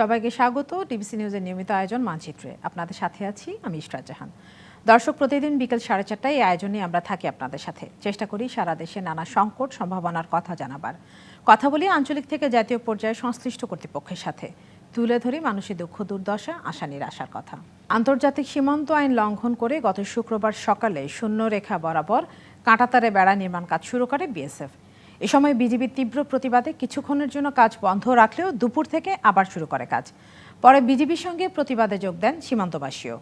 সবাইকে স্বাগত ডিবিসি নিউজের নিয়মিত আয়োজন মানচিত্রে। আপনাদের সাথে আছি আমি ইশরাত জাহান। দর্শক প্রতিদিন বিকেল সাড়ে চারটায় এই আয়োজনে আমরা থাকি আপনাদের সাথে। চেষ্টা করি সারা দেশে নানা সংকট সম্ভাবনার কথা জানাবার। কথা বলি আঞ্চলিক থেকে জাতীয় পর্যায়ে সংশ্লিষ্ট কর্তৃপক্ষের সাথে। তুলে ধরি মানুষের দুঃখ, দুর্দশা, আশা, নিরাশার কথা। আন্তর্জাতিক সীমান্ত আইন লঙ্ঘন করে গত শুক্রবার সকালে শূন্য রেখা বরাবর কাঁটাতারে বেড়া নির্মাণ কাজ শুরু করে বিএসএফ। এ সময় বিজিবির তীব্র প্রতিবাদে কিছুক্ষণের জন্য কাজ বন্ধ রাখলেও দুপুর থেকে আবার শুরু করে কাজ। পরে বিজিবির সঙ্গে প্রতিবাদে যোগ দেন সীমান্তবাসীও।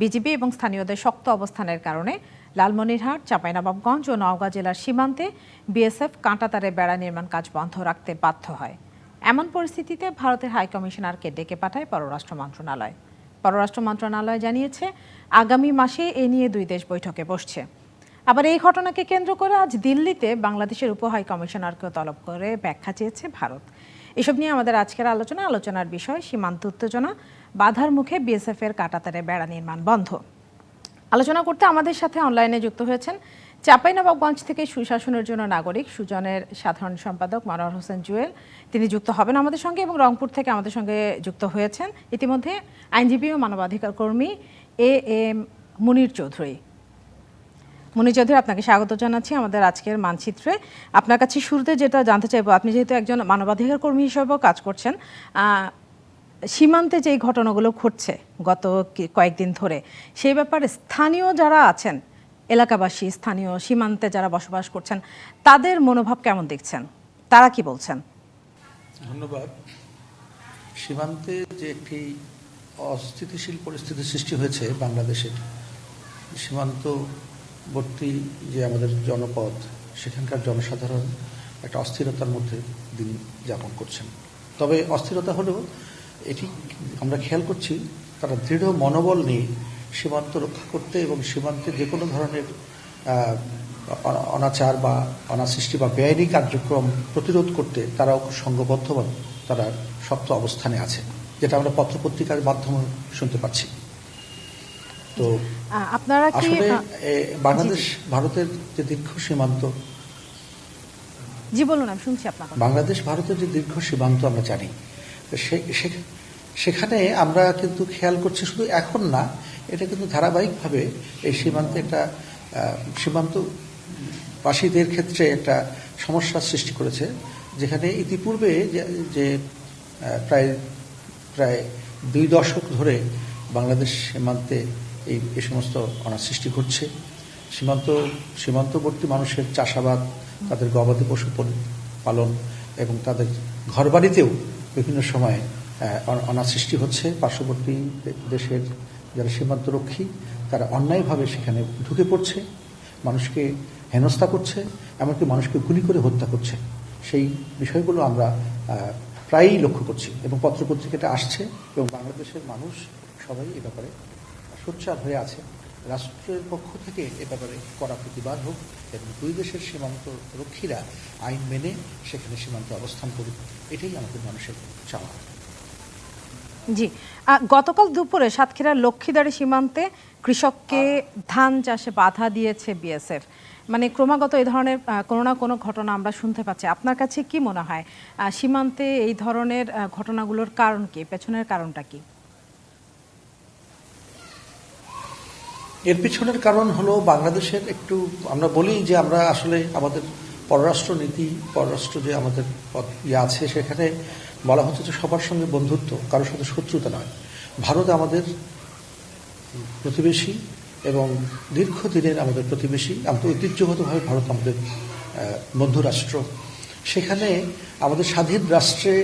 বিজিবি এবং স্থানীয়দের শক্ত অবস্থানের কারণে লালমনিরহাট, চাঁপাইনবাবগঞ্জ ও নওগাঁ জেলার সীমান্তে বিএসএফ কাঁটাতারে বেড়া নির্মাণ কাজ বন্ধ রাখতে বাধ্য হয়। এমন পরিস্থিতিতে ভারতের হাইকমিশনারকে ডেকে পাঠায় পররাষ্ট্র মন্ত্রণালয়। পররাষ্ট্র মন্ত্রণালয় জানিয়েছে, আগামী মাসে এ নিয়ে দুই দেশ বৈঠকে বসছে। আবার এই ঘটনাকে কেন্দ্র করে আজ দিল্লিতে বাংলাদেশের উপ হাই কমিশনারকেও তলব করে ব্যাখ্যা চেয়েছে ভারত। এসব নিয়ে আমাদের আজকের আলোচনা, আলোচনার বিষয়, সীমান্ত উত্তেজনা, বাধার মুখে বিএসএফ এর কাটাতারে বেড়া নির্মাণ বন্ধ। আলোচনা করতে আমাদের সাথে অনলাইনে যুক্ত হয়েছেন চাঁপাইনবাবগঞ্জ থেকে সুশাসনের জন্য নাগরিক সুজনের সাধারণ সম্পাদক মনোহর হোসেন জুয়েল। তিনি যুক্ত হবেন আমাদের সঙ্গে এবং রংপুর থেকে আমাদের সঙ্গে যুক্ত হয়েছেন। ইতিমধ্যে আইনজীবী ও মানবাধিকার কর্মী এ এম মুনির চৌধুরী। মুনির চৌধুরী, আপনাকে স্বাগত জানাচ্ছি আমাদের আজকের মানচিত্রে। আপনার কাছে শুরুতে যেটা জানতে চাইব, আপনি যেহেতু একজন মানবাধিকার কর্মী হিসেবেও কাজ করছেন সীমান্তে যেই ঘটনাগুলো ঘটছে গত কয়েকদিন ধরে, সেই ব্যাপারে স্থানীয় যারা আছেন, এলাকাবাসী, স্থানীয় সীমান্তে যারা বসবাস করছেন, তাদের মনোভাব কেমন দেখছেন? তারা কি বলছেন? ধন্যবাদ। সীমান্তে যে একটি অস্থিতিশীল পরিস্থিতি সৃষ্টি হয়েছে বাংলাদেশের সীমান্তবর্তী যে আমাদের জনপদ, সেখানকার জনসাধারণ একটা অস্থিরতার মধ্যে দিন যাপন করছেন। তবে অস্থিরতা হলেও এটি আমরা খেয়াল করছি, তারা দৃঢ় মনোবল নিয়ে সীমান্ত রক্ষা করতে এবং সীমান্তে যে কোনো ধরনের অনাচার বা অনাসৃষ্টি বা বেআইনি কার্যক্রম প্রতিরোধ করতে তারাও সংঘবদ্ধভাবে তারা শক্ত অবস্থানে আছে, যেটা আমরা পত্রপত্রিকার মাধ্যমে শুনতে পাচ্ছি। তো আপনারা কি আসলে বাংলাদেশ ভারতের যে দীর্ঘ সীমান্ত জি বলুন আমি শুনছি আপনার কথা। বাংলাদেশ ভারতের যে দীর্ঘ সীমান্ত আমরা জানি সেখানে আমরা কিন্তু খেয়াল করছি শুধু এখন না এটা কিন্তু ধারাবাহিকভাবে এই সীমান্তে একটা আহ, সীমান্তবাসীদের ক্ষেত্রে একটা সমস্যার সৃষ্টি করেছে যেখানে ইতিপূর্বে যে- প্রায় প্রায় দুই দশক ধরে বাংলাদেশ সীমান্তে এই, এ সমস্ত অনার সৃষ্টি ঘটছে। সীমান্ত, সীমান্তবর্তী মানুষের চাষাবাদ, তাদের গবাদি পশু পালন এবং তাদের ঘরবাড়িতেও বিভিন্ন সময়ে অনার সৃষ্টি হচ্ছে। পার্শ্ববর্তী দেশের যারা সীমান্তরক্ষী, তারা অন্যায়ভাবে সেখানে ঢুকে পড়ছে। মানুষকে হেনস্থা করছে, এমনকি মানুষকে গুলি করে হত্যা করছে। সেই বিষয়গুলো আমরা প্রায়ই লক্ষ্য করছি এবং পত্রপত্রিকাটা আসছে এবং বাংলাদেশের মানুষ সবাই এ ব্যাপারে সোচ্চার হয়ে আছে। রাষ্ট্রের পক্ষ থেকে এ ব্যাপারে কড়া প্রতিবাদ হোক, এবং দুই দেশের সীমান্ত রক্ষীরা আইন মেনে সেখানে সীমান্তে অবস্থান করুক। এটাই আমাদের মানুষের চাওয়া। জি। গতকাল দুপুরে সাতক্ষীরার লক্ষ্মীদারি সীমান্তে কৃষককে ধান চাষে বাধা দিয়েছে বিএসএফ। মানে ক্রমাগত এই ধরনের কোনো না কোনো ঘটনা আমরা শুনতে পাচ্ছি। আপনার কাছে কি মনে হয়? সীমান্তে এই ধরনের ঘটনাগুলোর কারণ কি? পেছনের কারণটা কি? এর পিছনের কারণ হলো বাংলাদেশের একটু, আমরা বলি যে আমরা আসলে আমাদের পররাষ্ট্র নীতি পররাষ্ট্র যে আমাদের ইয়ে আছে সেখানে বলা হচ্ছে যে সবার সঙ্গে বন্ধুত্ব, কারোর সাথে শত্রুতা নয়। ভারত আমাদের প্রতিবেশী এবং দীর্ঘদিনের আমাদের প্রতিবেশী। আমরা ঐতিহ্যগতভাবে ভারত আমাদের বন্ধু রাষ্ট্র সেখানে আমাদের স্বাধীন রাষ্ট্রে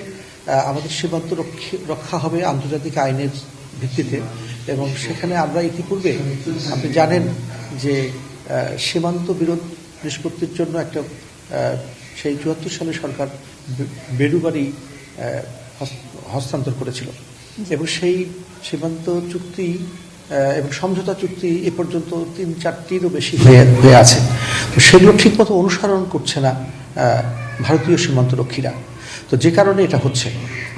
আমাদের সীমান্ত রক্ষা হবে আন্তর্জাতিক আইনের ভিত্তিতে। এবং সেখানে আমরা ইতিপূর্বে আপনি জানেন যে সীমান্ত বিরোধ নিষ্পত্তির জন্য একটা সেই চুয়াত্তর সালে সরকার বেড়ুবাড়ি হস্তান্তর করেছিল। এবং সেই সীমান্ত চুক্তি এবং সমঝোতা চুক্তি এ পর্যন্ত তিন চারটিরও বেশি হয়ে আছে। তো সেগুলো ঠিকমতো অনুসরণ করছে না ভারতীয় সীমান্তরক্ষীরা। তো যে কারণে এটা হচ্ছে।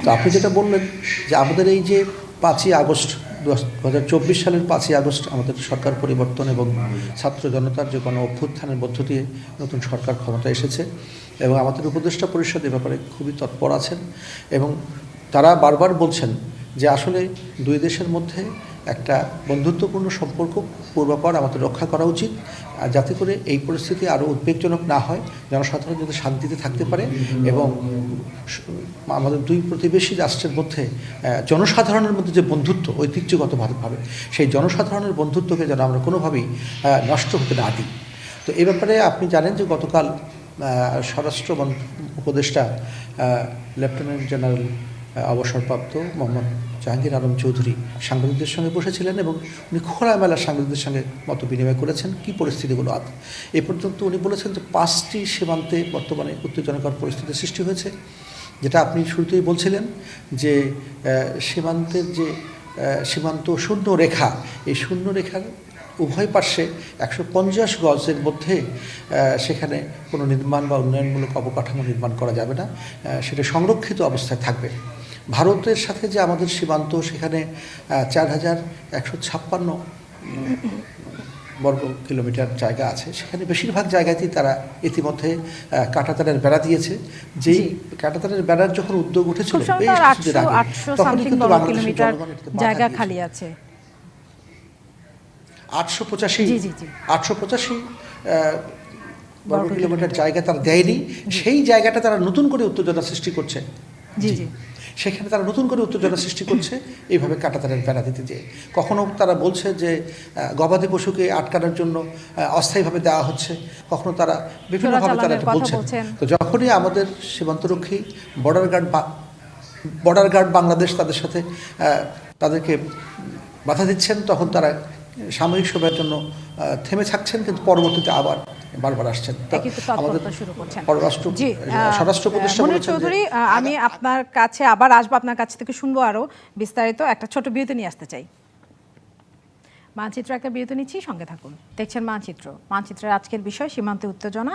তো আপনি যেটা বললেন যে আমাদের এই যে পাঁচই আগস্ট দু হাজার চব্বিশ সালের পাঁচই আগস্ট আমাদের সরকার পরিবর্তন এবং ছাত্র জনতার যে কোনো অভ্যুত্থানের মধ্য দিয়ে নতুন সরকার ক্ষমতা এসেছে এবং আমাদের উপদেষ্টা পরিষদ এ ব্যাপারে খুবই তৎপর আছেন এবং তারা বারবার বলছেন যে আসলে দুই দেশের মধ্যে একটা বন্ধুত্বপূর্ণ সম্পর্ক পূর্বাপর আমাদের রক্ষা করা উচিত। যাতে করে এই পরিস্থিতি আরও উদ্বেগজনক না হয়, জনসাধারণ যাতে শান্তিতে থাকতে পারে এবং আমাদের দুই প্রতিবেশী রাষ্ট্রের মধ্যে জনসাধারণের মধ্যে যে বন্ধুত্ব ঐতিহ্যগতভাবে সেই জনসাধারণের বন্ধুত্বকে যেন আমরা কোনোভাবেই নষ্ট হতে না দিই। তো এ ব্যাপারে আপনি জানেন যে গতকাল স্বরাষ্ট্র উপদেষ্টা লেফটেন্যান্ট জেনারেল অবসরপ্রাপ্ত মোহাম্মদ জাহাঙ্গীর আলম চৌধুরী সাংবাদিকদের সঙ্গে বসেছিলেন এবং উনি খোলামেলা সাংবাদিকদের সঙ্গে মত বিনিময় করেছেন। কী পরিস্থিতিগুলো আদ এ পর্যন্ত উনি বলেছেন যে পাঁচটি সীমান্তে বর্তমানে উত্তেজনাকর পরিস্থিতির সৃষ্টি হয়েছে। যেটা আপনি শুরুতেই বলছিলেন যে সীমান্তের যে সীমান্ত শূন্য রেখা, এই শূন্য রেখার উভয় পার্শ্বে একশো পঞ্চাশ গজের মধ্যে সেখানে কোনো নির্মাণ বা উন্নয়নমূলক অবকাঠামো নির্মাণ করা যাবে না। সেটা সংরক্ষিত অবস্থায় থাকবে। ভারতের সাথে যে আমাদের সীমান্ত সেখানে চার হাজার একশো ছাপ্পান্ন বর্গ কিলোমিটার জায়গা আছে। সেখানে বেশিরভাগ জায়গাতেই তারা ইতিমধ্যে কাঁটাতারের বেড়া দিয়েছে। যেই কাঁটাতারের বেড়ার যখন উদ্যোগ উঠেছিল কিন্তু বাংলাদেশের জায়গা খালি আছে। আটশো পঁচাশি জি, জি, জি। আটশো পঁচাশি বর্গ কিলোমিটার জায়গা তারা দেয়নি। সেই জায়গাটা তারা নতুন করে উত্তেজনা সৃষ্টি করছে। জি জি। সেখানে তারা নতুন করে উত্তেজনা সৃষ্টি করছে এইভাবে কাটাতারের বেড়া দিতে যেয়ে। কখনো তারা বলছে যে গবাদি পশুকে আটকানোর জন্য অস্থায়ীভাবে দেওয়া হচ্ছে। কখনো তারা বিভিন্নভাবে তারা বলছেন। তো যখনই আমাদের সীমান্তরক্ষী border guard border guard Bangladesh তাদের সাথে তাদেরকে বাধা দিচ্ছেন তখন তারা সাময়িক সময়ের জন্য থেমে থাকছেন কিন্তু পরবর্তীতে আবার বারবার আসছেন। পররাষ্ট্র স্বরাষ্ট্র চৌধুরী আমি আপনার কাছে আবার আসব আপনার কাছ থেকে শুনব আরও বিস্তারিত। একটা ছোট বিরতি নিয়ে আসতে চাই। মানচিত্র একটা বিরতি নিচ্ছি সঙ্গে থাকুন। দেখছেন মানচিত্র। মানচিত্রের আজকের বিষয় সীমান্তে উত্তেজনা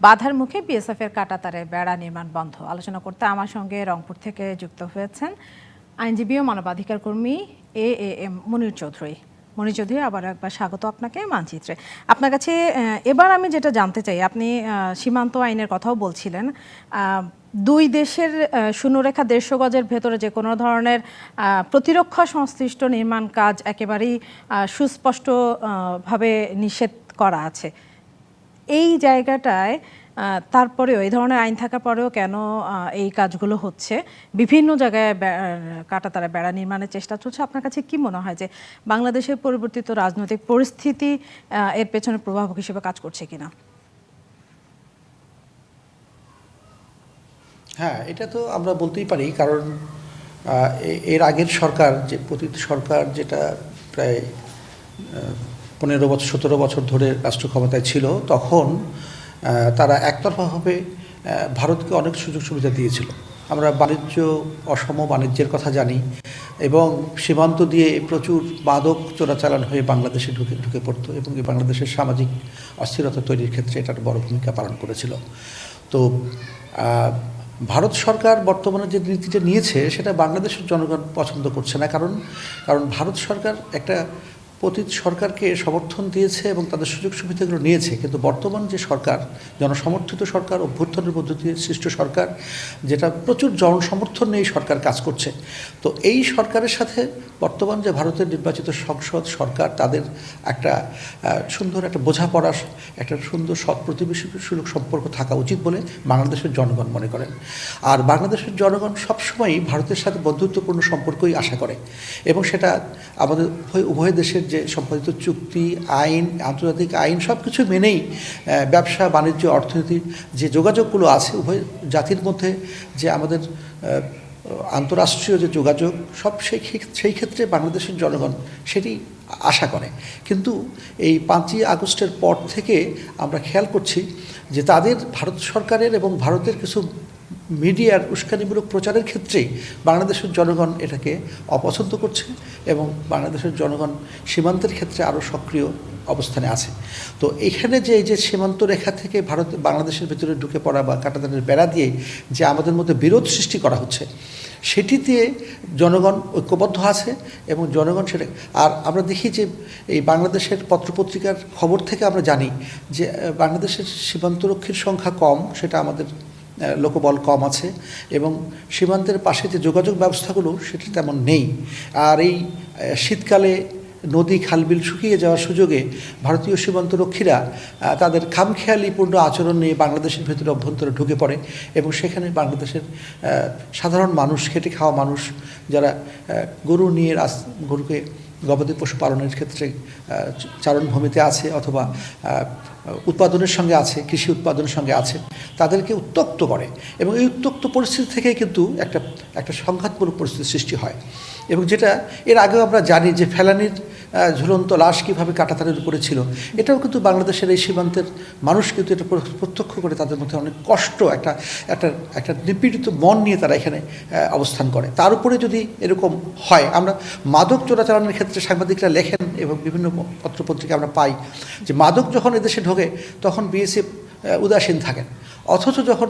বাধার মুখে বিএসএফ এর কাটাতারে বেড়া নির্মাণ বন্ধ। আলোচনা করতে আমার সঙ্গে রংপুর থেকে যুক্ত হয়েছেন আইনজীবী ও মানবাধিকার কর্মী A A M Monir Chowdhury. Monir Chowdhury আবার একবার স্বাগত আপনাকে মানচিত্রে। আপনার কাছে এবার আমি যেটা জানতে চাই আপনি সীমান্ত আইনের কথাও বলছিলেন দুই দেশের শূন্যরেখা দেড়শো গজের ভেতরে যে কোনো ধরনের প্রতিরক্ষা সংশ্লিষ্ট নির্মাণ কাজ একেবারেই আহ, সুস্পষ্ট আহ, ভাবে নিষেধ করা আছে। এই জায়গাটায় তারপরেও এই ধরনের আইন থাকার পরেও কেন এই কাজগুলো হচ্ছে? বিভিন্ন জায়গায় কাটাতারা বেড়া নির্মাণের চেষ্টা চলছে। আপনার কাছে কি মনে হয় যে বাংলাদেশের পরিবর্তিত রাজনৈতিক পরিস্থিতি এর পেছনে প্রভাবক হিসেবে কাজ করছে কিনা? হ্যাঁ এটা তো আমরা বলতেই পারি। কারণ এর আগের সরকার, যে পতিত সরকার যেটা প্রায় পনেরো বছর, সতেরো বছর ধরে রাষ্ট্র ক্ষমতায় ছিল, তখন তারা একতরফাভাবে ভারতকে অনেক সুযোগ সুবিধা দিয়েছিল। আমরা বাণিজ্য, অসম বাণিজ্যের কথা জানি এবং সীমান্ত দিয়ে প্রচুর মাদক চোরাচালান হয়ে বাংলাদেশে ঢুকে ঢুকে পড়তো এবং বাংলাদেশের সামাজিক অস্থিরতা তৈরির ক্ষেত্রে এটা একটা বড় ভূমিকা পালন করেছিল। তো ভারত সরকার বর্তমানে যে নীতিটা নিয়েছে, সেটা বাংলাদেশের জনগণ পছন্দ করছে না। কারণ কারণ ভারত সরকার একটা পতিত সরকারকে সমর্থন দিয়েছে এবং তাদের সুযোগ সুবিধাগুলো নিয়েছে, কিন্তু বর্তমান যে সরকার, জনসমর্থিত সরকার, অভ্যুত্থানের দিয়ে সৃষ্ট সরকার, যেটা প্রচুর জনসমর্থন নিয়ে সরকার কাজ করছে। তো এই সরকারের সাথে বর্তমান যে ভারতের নির্বাচিত সংসদ সরকার, তাদের একটা সুন্দর একটা বোঝাপড়া, একটা সুন্দর সৎ প্রতিবেশী সুযোগ সম্পর্ক থাকা উচিত বলে বাংলাদেশের জনগণ মনে করেন। আর বাংলাদেশের জনগণ সবসময়ই ভারতের সাথে বন্ধুত্বপূর্ণ সম্পর্কই আশা করে। এবং সেটা আমাদের উভয় দেশের যে সম্পাদিত চুক্তি, আইন, আন্তর্জাতিক আইন সব কিছু মেনেই ব্যবসা, বাণিজ্য, অর্থনীতি যে যোগাযোগগুলো আছে, উভয় জাতির মধ্যে যে আমাদের আন্তরাষ্ট্রীয় যে যোগাযোগ, সব সেই সেই ক্ষেত্রে বাংলাদেশের জনগণ সেটি আশা করে। কিন্তু এই পাঁচই আগস্টের পর থেকে আমরা খেয়াল করছি যে তাদের ভারত সরকারের এবং ভারতের কিছু মিডিয়ার উস্কানিমূলক প্রচারের ক্ষেত্রেই বাংলাদেশের জনগণ এটাকে অপছন্দ করছে এবং বাংলাদেশের জনগণ সীমান্তের ক্ষেত্রে আরও সক্রিয় অবস্থানে আছে। তো এখানে যে, এই যে সীমান্ত রেখা থেকে ভারত বাংলাদেশের ভিতরে ঢুকে পড়া বা কাটাতারের বেড়া দিয়ে যে আমাদের মধ্যে বিরোধ সৃষ্টি করা হচ্ছে, সেটি দিয়ে জনগণ ঐক্যবদ্ধ আছে এবং জনগণ সেটা, আর আমরা দেখি যে এই বাংলাদেশের পত্রপত্রিকার খবর থেকে আমরা জানি যে বাংলাদেশের সীমান্তরক্ষীর সংখ্যা কম, সেটা আমাদের লোকবল কম আছে এবং সীমান্তের পাশে যে যোগাযোগ ব্যবস্থাগুলো, সেটা তেমন নেই। আর এই শীতকালে নদী খালবিল শুকিয়ে যাওয়ার সুযোগে ভারতীয় সীমান্তরক্ষীরা তাদের খামখেয়ালিপূর্ণ আচরণ নিয়ে বাংলাদেশের ভেতরে অভ্যন্তরে ঢুকে পড়ে এবং সেখানে বাংলাদেশের সাধারণ মানুষ, খেটে খাওয়া মানুষ, যারা গরু নিয়ে রাস, গরুকে গবাদি পশু পালনের ক্ষেত্রে চারণভূমিতে আছে অথবা উৎপাদনের সঙ্গে আছে, কৃষি উৎপাদনের সঙ্গে আছে, তাদেরকে উত্তক্ত করে। এবং এই উত্তক্ত পরিস্থিতি থেকে কিন্তু একটা একটা সংঘাতমূলক পরিস্থিতির সৃষ্টি হয়। এবং যেটা এর আগেও আমরা জানি যে ফেলানির ঝুলন্ত লাশ কীভাবে কাটাতারের উপরে ছিল, এটাও কিন্তু বাংলাদেশের এই সীমান্তের মানুষ কিন্তু এটা প্রত্যক্ষ করে তাদের মধ্যে অনেক কষ্ট, একটা একটা একটা নিপীড়িত মন নিয়ে তারা এখানে অবস্থান করে। তার উপরে যদি এরকম হয়, আমরা মাদক চোরাচালানের ক্ষেত্রে সাংবাদিকরা লেখেন এবং বিভিন্ন পত্রপত্রিকা আমরা পাই যে মাদক যখন এদেশে ঢোকে তখন বিএসএফ উদাসীন থাকেন। অথচ যখন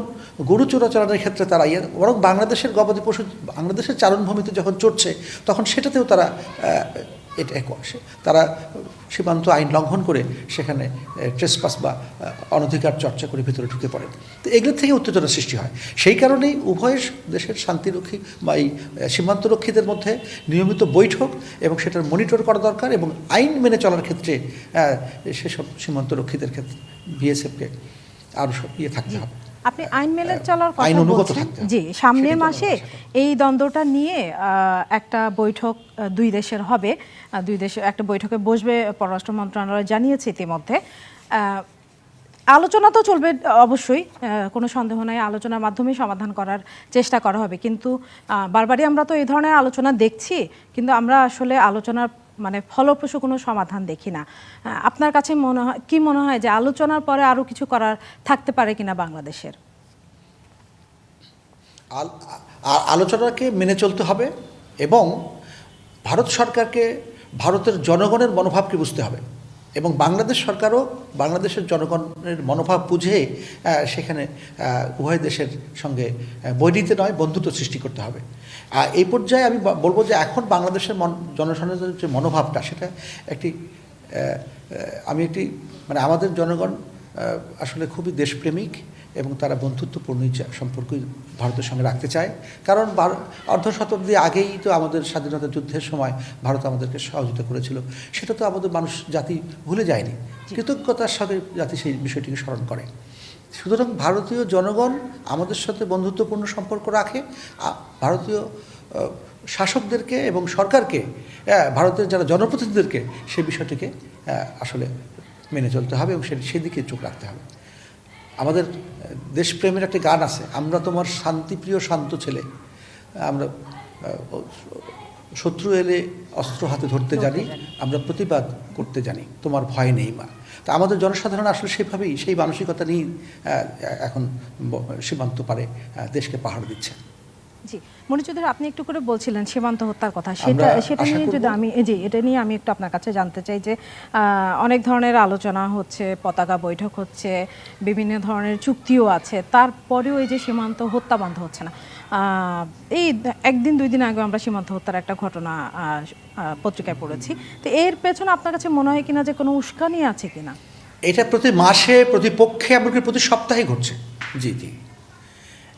গরু চোরাচালানের ক্ষেত্রে তারা ইয়ে বরং বাংলাদেশের গবাদি পশু, বাংলাদেশের চারণভূমিতে যখন চড়ছে, তখন সেটাতেও তারা এটা করছে তারা সীমান্ত আইন লঙ্ঘন করে সেখানে ট্রেসপাস বা অনধিকার চর্চা করে ভিতরে ঢুকে পড়ে। তো এগুলোর থেকে উত্তেজনা সৃষ্টি হয়। সেই কারণেই উভয় দেশের শান্তিরক্ষী বা এই সীমান্তরক্ষীদের মধ্যে নিয়মিত বৈঠক এবং সেটার মনিটর করা দরকার এবং আইন মেনে চলার ক্ষেত্রে সেসব সীমান্তরক্ষীদের ক্ষেত্রে বিএসএফকে আরও সব ইয়ে থাকতে হবে। আপনি আইন মেলে চলার কথা বলছেন? জি সামনের মাসে এই দ্বন্দ্বটা নিয়ে একটা বৈঠক দুই দেশের হবে। দুই দেশের একটা বৈঠকে বসবে পররাষ্ট্র মন্ত্রণালয় জানিয়েছে ইতিমধ্যে। আলোচনা তো চলবে অবশ্যই। কোনো সন্দেহ নাই আলোচনার মাধ্যমে সমাধান করার চেষ্টা করা হবে। কিন্তু বারবারই আমরা তো এই ধরনের আলোচনা দেখছি। কিন্তু আমরা আসলে আলোচনার মানে ফলপ্রসূ কোনো সমাধান দেখি না। আপনার কাছে মনে হয়, কি মনে হয় যে আলোচনার পরে আরও কিছু করার থাকতে পারে কিনা বাংলাদেশের? আলোচনাকে মেনে চলতে হবে এবং ভারত সরকারকে ভারতের জনগণের মনোভাবকে বুঝতে হবে। এবং বাংলাদেশ সরকারও বাংলাদেশের জনগণের মনোভাব বুঝে সেখানে উভয় দেশের সঙ্গে বৈরিতে নয়, বন্ধুত্ব সৃষ্টি করতে হবে। আর এই পর্যায়ে আমি বলব যে এখন বাংলাদেশের জনসাধারণের যে মনোভাবটা, সেটা একটি আমি একটি মানে আমাদের জনগণ আসলে খুবই দেশপ্রেমিক এবং তারা বন্ধুত্বপূর্ণ সম্পর্কই ভারতের সঙ্গে রাখতে চায়। কারণ অর্ধ শতাব্দী আগেই তো আমাদের স্বাধীনতা যুদ্ধের সময় ভারত আমাদেরকে সহযোগিতা করেছিল। সেটা তো আমাদের মানুষ জাতি ভুলে যায়নি। কৃতজ্ঞতার সাথে জাতি সেই বিষয়টিকে স্মরণ করে। সুতরাং ভারতীয় জনগণ আমাদের সাথে বন্ধুত্বপূর্ণ সম্পর্ক রাখে। ভারতীয় শাসকদেরকে এবং সরকারকে ভারতের যারা জনপ্রতিনিধিদেরকে সেই বিষয়টিকে আসলে মেনে চলতে হবে এবং সেদিকে চোখ রাখতে হবে। আমাদের দেশপ্রেমের একটা গান আছে আমরা তোমার শান্তিপ্রিয় শান্ত ছেলে। আমরা শত্রু এলে অস্ত্র হাতে ধরতে জানি আমরা প্রতিবাদ করতে জানি তোমার ভয় নেই মা। তা আমাদের জনসাধারণ আসলে সেভাবেই সেই মানসিকতা নিয়েই এখন সীমান্ত পারে দেশকে পাহাড় দিচ্ছে। জি মনে চৌধুরী আপনি একটু করে বলছিলেন সীমান্ত হত্যার কথা। সেটা সেটা নিয়ে যদি আমি জি এটা নিয়ে আমি একটু আপনার কাছে জানতে চাই যে অনেক ধরনের আলোচনা হচ্ছে পতাকা বৈঠক হচ্ছে বিভিন্ন ধরনের চুক্তিও আছে। তারপরেও এই যে সীমান্ত হত্যা বন্ধ হচ্ছে না। এই একদিন দুই দিন আগে আমরা সীমান্ত হত্যার একটা ঘটনা পত্রিকায় পড়েছি। তো এর পেছনে আপনার কাছে মনে হয় কিনা যে কোনো উস্কানি আছে কিনা? এটা প্রতি মাসে প্রতি পক্ষে এমনকি প্রতি সপ্তাহে ঘটছে। জি জি।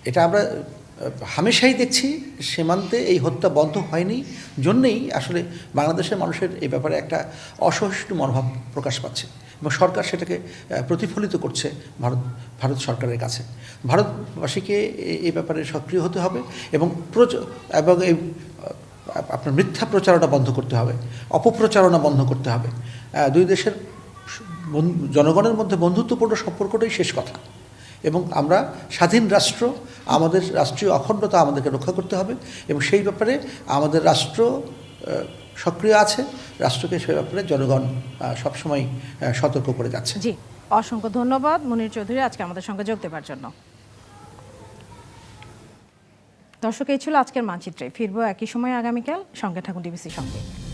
এটা আমরা হামেশাই দেখছি সীমান্তে এই হত্যা বন্ধ হয়নি। জন্যেই আসলে বাংলাদেশের মানুষের এই ব্যাপারে একটা অসহিষ্ণু মনোভাব প্রকাশ পাচ্ছে এবং সরকার সেটাকে প্রতিফলিত করছে ভারত ভারত সরকারের কাছে। ভারতবাসীকে এই ব্যাপারে সক্রিয় হতে হবে এবং প্রচ- এবং এই আপনার মিথ্যা প্রচারণা বন্ধ করতে হবে, অপপ্রচারণা বন্ধ করতে হবে। দুই দেশের জনগণের মধ্যে বন্ধুত্বপূর্ণ সম্পর্কটাই শেষ কথা। এবং আমরা স্বাধীন রাষ্ট্র, আমাদের রাষ্ট্রীয় অখণ্ডতা আমাদেরকে রক্ষা করতে হবে এবং সেই ব্যাপারে আমাদের রাষ্ট্র সক্রিয় আছে। রাষ্ট্রকে সেই ব্যাপারে জনগণ সবসময় সতর্ক করে যাচ্ছে। জি, অসংখ্য ধন্যবাদ মনির চৌধুরী আজকে আমাদের সঙ্গে যোগ দেবার জন্য। দর্শক, এই ছিল আজকের মানচিত্রে। ফিরবো একই সময় আগামীকাল। সঙ্গে থাকুন ডিবিসির সঙ্গে।